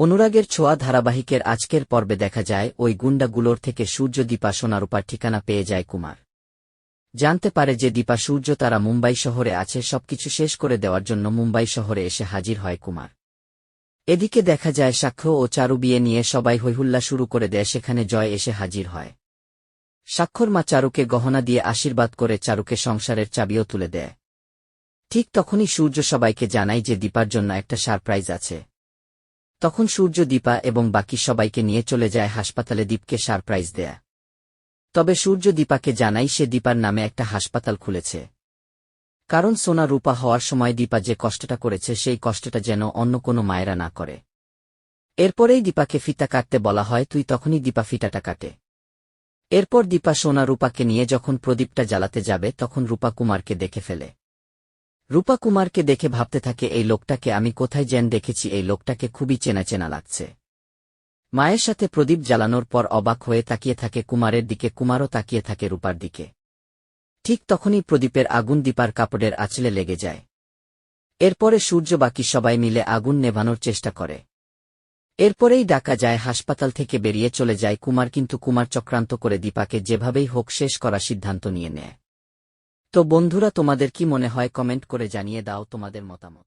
অনুরাগের ছোঁয়া ধারাবাহিকের আজকের পর্বে দেখা যায়, ওই গুন্ডাগুলোর থেকে সূর্য দীপা সোনারূপার ঠিকানা পেয়ে যায় কুমার। জানতে পারে যে দীপা সূর্য তারা মুম্বাই শহরে আছে, সবকিছু শেষ করে দেওয়ার জন্য মুম্বাই শহরে এসে হাজির হয় কুমার। এদিকে দেখা যায়, সাক্ষ্য ও চারু বিয়ে নিয়ে সবাই হৈহুল্লা শুরু করে দেয়, সেখানে জয় এসে হাজির হয়। স্বাক্ষর মা চারুকে গহনা দিয়ে আশীর্বাদ করে চারুকে সংসারের চাবিও তুলে দেয়। ঠিক তখনই সূর্য সবাইকে জানায় যে দীপার জন্য একটা সারপ্রাইজ আছে। তখন সূর্য দীপা এবং বাকি সবাইকে নিয়ে চলে যায় হাসপাতালে দীপকে সারপ্রাইজ দেয়া। তবে সূর্য দীপাকে জানাই সে দীপার নামে একটা হাসপাতাল খুলেছে। কারণ সোনা রূপা হওয়ার সময় দীপা যে কষ্টটা করেছে সেই কষ্টটা যেন অন্য কোনো মায়েরা না করে। এরপরেই দীপাকে ফিতা কাটতে বলা হয়, তুই তখনই দীপা ফিতাটা কাটে। এরপর দীপা সোনা রূপাকে নিয়ে যখন প্রদীপটা জ্বালাতে যাবে, তখন রূপা কুমারকে দেখে ফেলে। রূপা কুমারকে দেখে ভাবতে থাকে, এই লোকটাকে আমি কোথায় যেন দেখেছি, এই লোকটাকে খুবই চেনা চেনা লাগছে। মায়ের সাথে প্রদীপ জ্বালানোর পর অবাক হয়ে তাকিয়ে থাকে কুমারের দিকে, কুমারও তাকিয়ে থাকে রূপার দিকে। ঠিক তখনই প্রদীপের আগুন দীপার কাপড়ের আঁচলে লেগে যায়। এরপরে সূর্য বাকি সবাই মিলে আগুন নেভানোর চেষ্টা করে। এরপরেই ডাকা যায়, হাসপাতাল থেকে বেরিয়ে চলে যায় কুমার, কিন্তু কুমার চক্রান্ত করে দীপাকে যেভাবেই হোক শেষ করার সিদ্ধান্ত নিয়ে নেয়। তো বন্ধুরা তোমাদের কি মনে হয়? কমেন্ট করে জানিয়ে দাও তোমাদের মতামত।